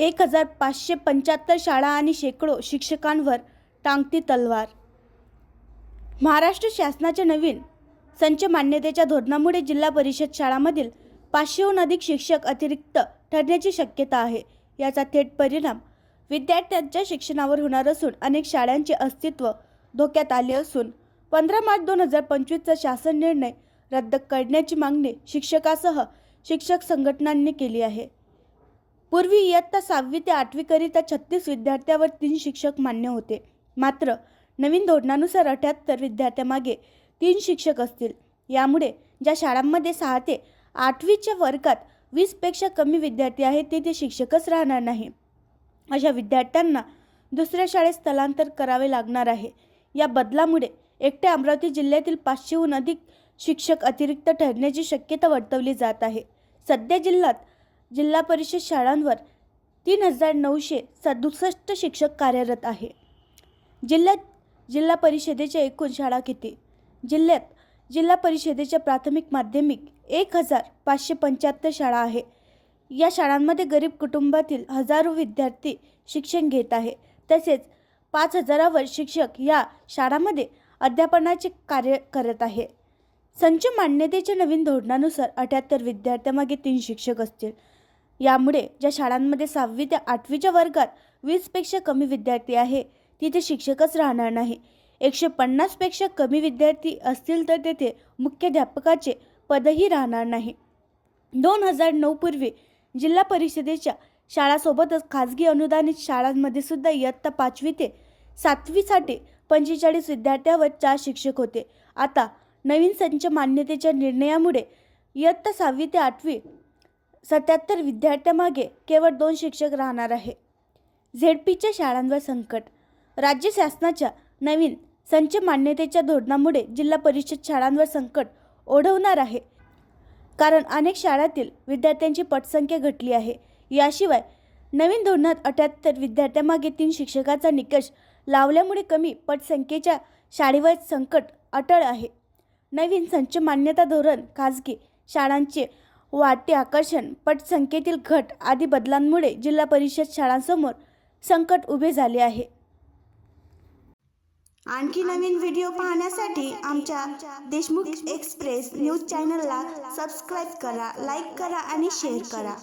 एक हजार पाचशे पंच्याहत्तर शाळा आणि शेकडो शिक्षकांवर टांगती तलवार. महाराष्ट्र शासनाच्या नवीन संच मान्यतेच्या धोरणामुळे जिल्हा परिषद शाळांमधील पाचशेहून अधिक शिक्षक अतिरिक्त ठरण्याची शक्यता आहे. याचा थेट परिणाम विद्यार्थ्यांच्या शिक्षणावर होणार असून अनेक शाळांचे अस्तित्व धोक्यात आले असून पंधरा मार्च दोन हजार पंचवीसचा शासन निर्णय रद्द करण्याची मागणी शिक्षकासह शिक्षक संघटनांनी केली आहे. पूर्वी इयत्ता सहावी ते आठवीकरिता छत्तीस विद्यार्थ्यावर तीन शिक्षक मान्य होते. मात्र नवीन धोरणानुसार अठ्याहत्तर विद्यार्थ्यामागे तीन शिक्षक असतील. यामुळे ज्या शाळांमध्ये सहा ते आठवीच्या वर्गात वीसपेक्षा कमी विद्यार्थी आहेत तेथे शिक्षकच राहणार नाही. अशा विद्यार्थ्यांना दुसऱ्या शाळेत स्थलांतर करावे लागणार आहे. या बदलामुळे एकट्या अमरावती जिल्ह्यातील पाचशेहून अधिक शिक्षक अतिरिक्त ठरण्याची शक्यता वर्तवली जात आहे. सध्या जिल्ह्यात जिल्हा परिषद शाळांवर तीन हजार नऊशे सदुसष्ट शिक्षक कार्यरत आहे. जिल्ह्यात जिल्हा परिषदेच्या एकूण शाळा किती? जिल्ह्यात जिल्हा परिषदेच्या प्राथमिक माध्यमिक एक हजार पाचशे पंच्याहत्तर शाळा आहे. या शाळांमध्ये गरीब कुटुंबातील हजारो विद्यार्थी शिक्षण घेत आहे. तसेच पाच हजारावर शिक्षक या शाळांमध्ये अध्यापनाचे कार्य करत आहे. संच मान्यतेच्या नवीन धोरणानुसार अठ्याहत्तर विद्यार्थ्यामागे तीन शिक्षक असतील. यामुळे ज्या शाळांमध्ये सहावी ते आठवीच्या वर्गात वीसपेक्षा कमी विद्यार्थी आहे तिथे शिक्षकच राहणार नाही. एकशे पन्नासपेक्षा कमी विद्यार्थी असतील तर तेथे मुख्याध्यापकाचे पदही राहणार नाही. दोन हजार नऊ पूर्वी जिल्हा परिषदेच्या शाळासोबतच खाजगी अनुदानित शाळांमध्ये सुद्धा इयत्ता पाचवी ते सातवीसाठी पंचेचाळीस विद्यार्थ्यावर चार शिक्षक होते. आता नवीन संच मान्यतेच्या निर्णयामुळे इयत्ता सहावी ते आठवी सत्याहत्तर विद्यार्थ्यामागे केवळ दोन शिक्षक राहणार आहे. झेडपीच्या शाळांवर संकट. राज्य शासनाच्या नवीन संच मान्यतेच्या धोरणामुळे जिल्हा परिषद शाळांवर संकट ओढवणार आहे. कारण अनेक शाळांतील विद्यार्थ्यांची पटसंख्या घटली आहे. याशिवाय नवीन धोरणात अठ्याहत्तर विद्यार्थ्यामागे तीन शिक्षकाचा निकष लावल्यामुळे कमी पटसंख्येच्या शाळेवर संकट अटळ आहे. नवीन संच मान्यता धोरण खाजगी शाळांचे वाढते आकर्षण पटसंख्येतील घट आदी बदलांमुळे जिल्हा परिषद शाळांसमोर संकट उभे झाले आहे. आणखी नवीन व्हिडिओ पाहण्यासाठी आमच्या देशमुख एक्सप्रेस न्यूज चॅनलला सबस्क्राईब करा लाईक करा आणि शेअर करा.